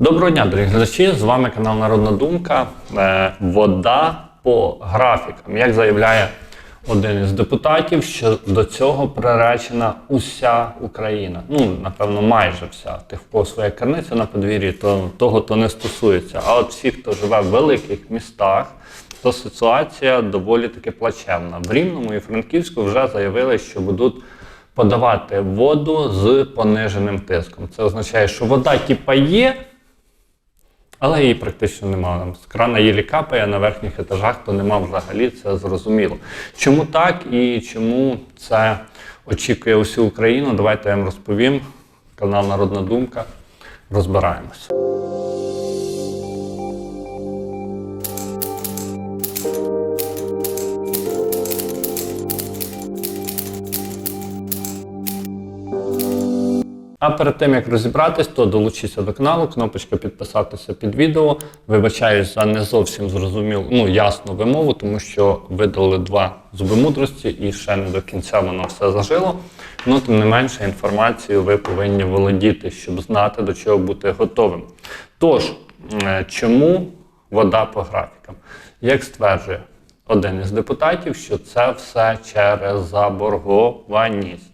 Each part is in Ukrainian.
Доброго дня, дорогі глядачі! З вами канал Народна Думка. Е, Вода по графікам. Як заявляє один із депутатів, що до цього приречена уся Україна. Ну, напевно, майже вся. Тих, в кого своя на подвір'ї, то того то не стосується. А от всі, хто живе в великих містах, то ситуація доволі таки плачевна. В Рівному і Франківську вже заявили, що будуть подавати воду з пониженим тиском. Це означає, що вода типа є, але її практично немає. З крана єлі капає на верхніх етажах, то нема взагалі, це зрозуміло. Чому так і чому це очікує усю Україну? Давайте я вам розповім. Канал Народна Думка. Розбираємось. А перед тим як розібратись, то долучіться до каналу, кнопочка підписатися під відео. Вибачаюсь за не зовсім зрозумілу, ну ясну вимову, тому що видали два зуби мудрості і ще не до кінця воно все зажило. Ну, тим не менше, інформацію ви повинні володіти, щоб знати, до чого бути готовим. Тож, е, чому вода по графікам? Як стверджує один із депутатів, що це все через заборгованість.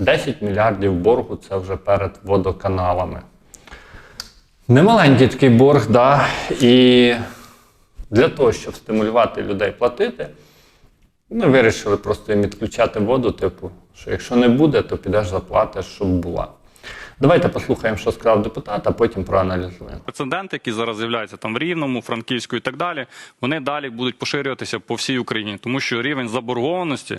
10 мільярдів боргу це вже перед водоканалами. Немаленький такий борг, да. І для того, щоб стимулювати людей платити, ми вирішили просто їм відключати воду, типу, що якщо не буде, то підеш заплатиш, щоб була. Давайте послухаємо, що сказав депутат, а потім проаналізуємо. Прецеденти, які зараз з'являються там в Рівному, Франківську і так далі, вони далі будуть поширюватися по всій Україні, тому що рівень заборгованості,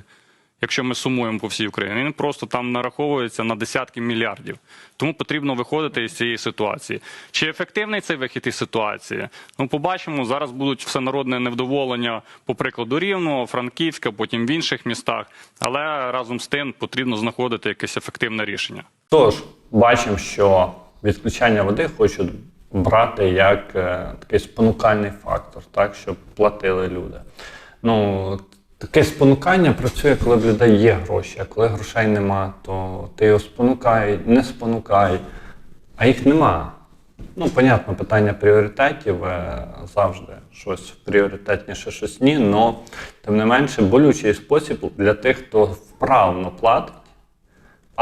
якщо ми сумуємо по всій Україні, він просто там нараховується на десятки мільярдів. Тому потрібно виходити із цієї ситуації. Чи ефективний цей вихід із ситуації? Ну, побачимо. Зараз будуть всенародне невдоволення, по прикладу Рівного, Франківська, потім в інших містах. Але разом з тим потрібно знаходити якесь ефективне рішення. Тож, бачимо, що відключання води хочуть брати як е, такий спонукальний фактор, так, щоб платили люди. Ну, таке спонукання працює, коли в людей є гроші, а коли грошей нема, то ти його спонукай, не спонукай, а їх нема. Ну, понятно, питання пріоритетів е, завжди щось пріоритетніше, щось ні, але тим не менше болючий спосіб для тих, хто вправно платить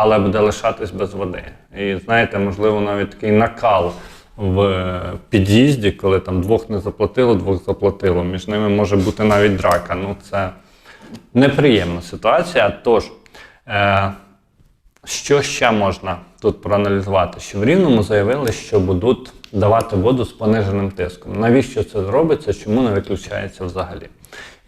але буде лишатись без води. І знаєте, можливо, навіть такий накал в під'їзді, коли там двох не заплатило, двох заплатило. Між ними може бути навіть драка. Ну, це неприємна ситуація. Тож, е, що ще можна тут проаналізувати? Що в Рівному заявили, що будуть давати воду з пониженим тиском. Навіщо це робиться? Чому не виключається взагалі?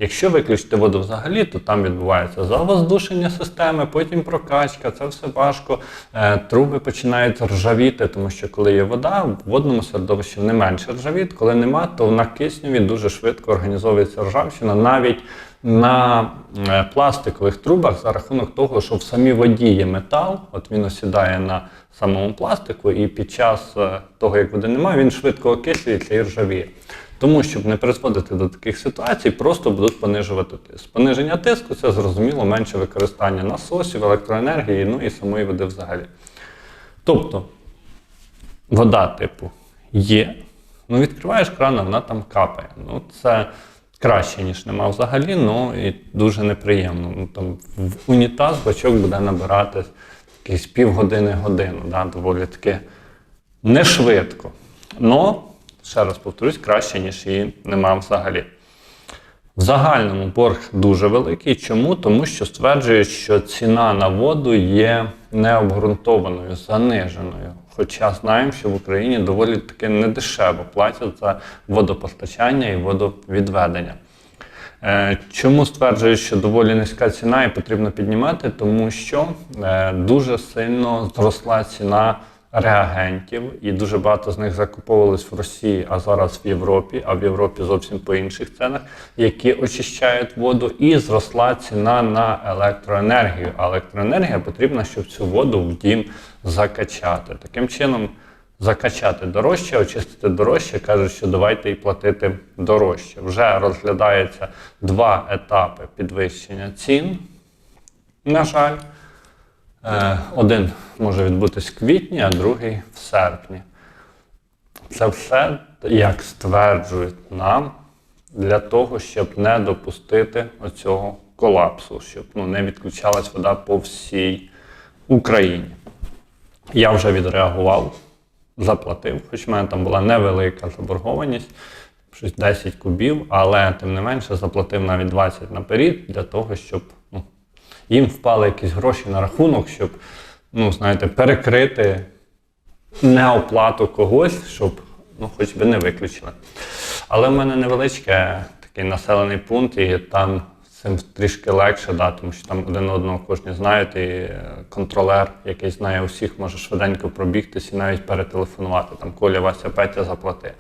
Якщо виключити воду взагалі, то там відбувається завоздушення системи, потім прокачка, це все важко. Е, Труби починають ржавіти, тому що коли є вода, в водному середовищі не менше ржавіт. Коли нема, то на кисневі дуже швидко організовується ржавчина навіть на е, пластикових трубах за рахунок того, що в самій воді є метал, от він осідає на самому пластику, і під час е, того, як води немає, він швидко окислюється і ржавіє. Тому, щоб не призводити до таких ситуацій, просто будуть понижувати тиск. Пониження тиску це зрозуміло менше використання насосів, електроенергії, ну і самої води взагалі. Тобто, вода, типу, є. Ну, відкриваєш кран, вона там капає. Ну, це краще, ніж нема взагалі, ну і дуже неприємно. Ну, там, в унітаз бачок буде набирати якісь півгодини-годину. Да, доволі таки не швидко. Но, ще раз повторюсь, краще, ніж її нема взагалі. В загальному борг дуже великий. Чому? Тому що стверджують, що ціна на воду є необґрунтованою, заниженою. Хоча знаємо, що в Україні доволі таки недешево платять за водопостачання і водовідведення. Е, Чому стверджують, що доволі низька ціна і потрібно піднімати? Тому що е, дуже сильно зросла ціна реагентів, і дуже багато з них закуповувались в Росії, а зараз в Європі, а в Європі зовсім по інших ценах, які очищають воду, і зросла ціна на електроенергію. А електроенергія потрібна, щоб цю воду в дім закачати. Таким чином, закачати дорожче, очистити дорожче, кажуть, що давайте і платити дорожче. Вже розглядається два етапи підвищення цін. На жаль. Е, Один може відбутись в квітні, а другий в серпні. це все, як стверджують нам, для того, щоб не допустити оцього колапсу, щоб ну, не відключалась вода по всій Україні. Я вже відреагував, заплатив, хоч в мене там була невелика заборгованість, щось 10 кубів, але тим не менше заплатив навіть 20 наперед для того, щоб їм впали якісь гроші на рахунок, щоб, ну, знаєте, перекрити неоплату когось, щоб ну, хоч би не виключили. Але в мене невеличке такий населений пункт, і там цим трішки легше, да, тому що там один одного кожен знають, і е, контролер, який знає усіх, може швиденько пробігтись і навіть перетелефонувати. Там Коля, Вася, Петя заплати.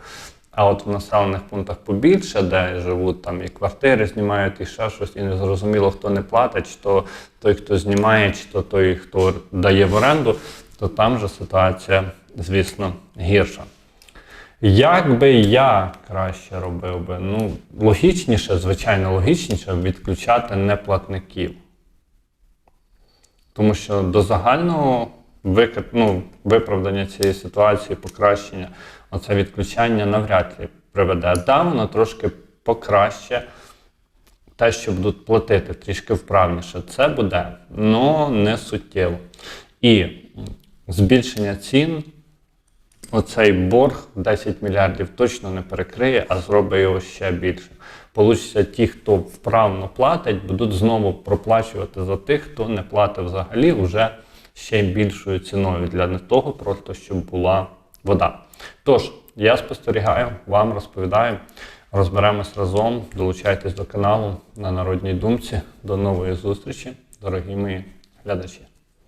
А от в населених пунктах побільше, де живуть там і квартири знімають, і ще щось, і не зрозуміло, хто не платить, чи то той, хто знімає, чи то той, хто дає в оренду, то там же ситуація, звісно, гірша. Як би я краще робив би? Ну, логічніше, звичайно, логічніше відключати неплатників. Тому що до загального викид, ну, виправдання цієї ситуації, покращення, оце відключання навряд ли приведе. Да, воно трошки покраще те, що будуть платити трішки вправніше, це буде, але не суттєво. І збільшення цін оцей борг 10 мільярдів точно не перекриє, а зробить його ще більше. Получиться, ті, хто вправно платить, будуть знову проплачувати за тих, хто не платить взагалі вже ще більшою ціною для того, просто щоб була вода. Тож, я спостерігаю, вам розповідаю, розберемось разом, долучайтесь до каналу на Народній думці. До нової зустрічі, дорогі мої глядачі.